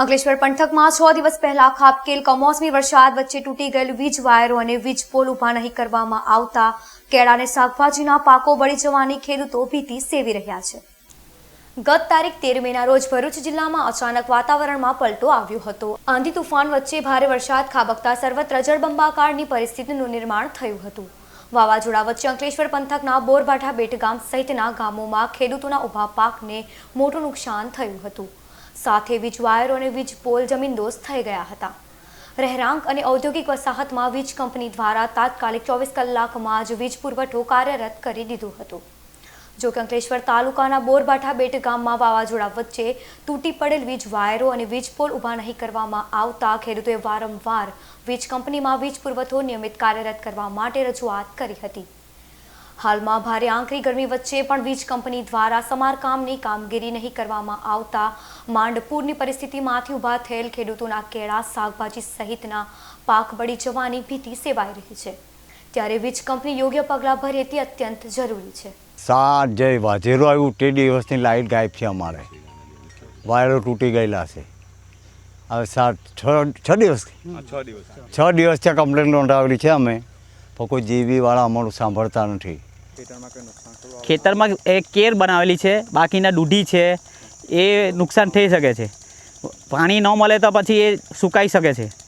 અંકલેશ્વર પંથકમાં છ દિવસ પહેલા ખાબકેલ કમોસમી વરસાદ વચ્ચે તૂટી ગયેલ વીજ વાયરો અને વીજ પોલ ઊભા નહીં કરવામાં આવતા. કેળા અને શાકભાજીના પાકો બળી જવાની ખેડૂતો ભીતિ સેવી રહ્યા છે. ગત તારીખ તેર મેના રોજ ભરૂચ જિલ્લામાં અચાનક વાતાવરણમાં પલટો આવ્યો હતો. આંધી તુફાન વચ્ચે ભારે વરસાદ, ખાબકતા સર્વત્ર જળબંબાકારની પરિસ્થિતિનું નિર્માણ થયું હતું. વાવાઝોડા વચ્ચે અંકલેશ્વર પંથકના બોરભાઠા બેટગામ સહિતના ગામોમાં ખેડૂતોના ઊભા પાકને મોટું નુકસાન થયું હતું. સાથે વીજ વાયરો અને વીજ પોલ જમીનદોસ્ત થઈ ગયા હતા. રહેણાંક અને ઔદ્યોગિક વસાહતમાં વીજ કંપની દ્વારા તાત્કાલિક ચોવીસ કલાકમાં જ વીજ પુરવઠો કાર્યરત કરી દીધું હતું. જો કે અંકલેશ્વર તાલુકાના બોરબાઠા બેટ ગામમાં વાવાઝોડા વચ્ચે તૂટી પડેલ વીજ વાયરો અને વીજ પોલ ઊભા નહીં કરવામાં આવતા ખેડૂતોએ વારંવાર વીજ કંપનીમાં વીજ પુરવઠો નિયમિત કાર્યરત કરવા માટે રજૂઆત કરી હતી. હાલમાં ભારે આંકરી ગરમી વચ્ચે પણ વીજ કંપની દ્વારા સમારકામની કામગીરી નહીં કરવામાં આવતા માંડપુરની પરિસ્થિતિમાંથી ઊભા થયેલ ખેડૂતોના કેળા શાકભાજી સહિતના પાક બળી જવાની ભીતિ સેવાઈ રહી છે. ત્યારે વીજ કંપની યોગ્ય પગલાં ભરે તે અત્યંત જરૂરી છે. સાત જય વાજેરો આવ્યું તે દિવસની લાઇટ ગાયબ છે અમારે. વાયરો તૂટી ગયેલા છે. હવે સાત છ છ દિવસ. છ દિવસ. છ દિવસથી કમ્પ્લેન નોંધાવેલી છે અમે. પણ કોઈ જીવીવાળા અમારું સાંભળતા નથી. ખેતરમાં કઈ નુકસાન થયું ખેતરમાં એ કેર બનાવેલી છે, બાકીના દૂધી છે, એ નુકસાન થઈ શકે છે. પાણી ન મળે તો પછી એ સુકાઈ શકે છે.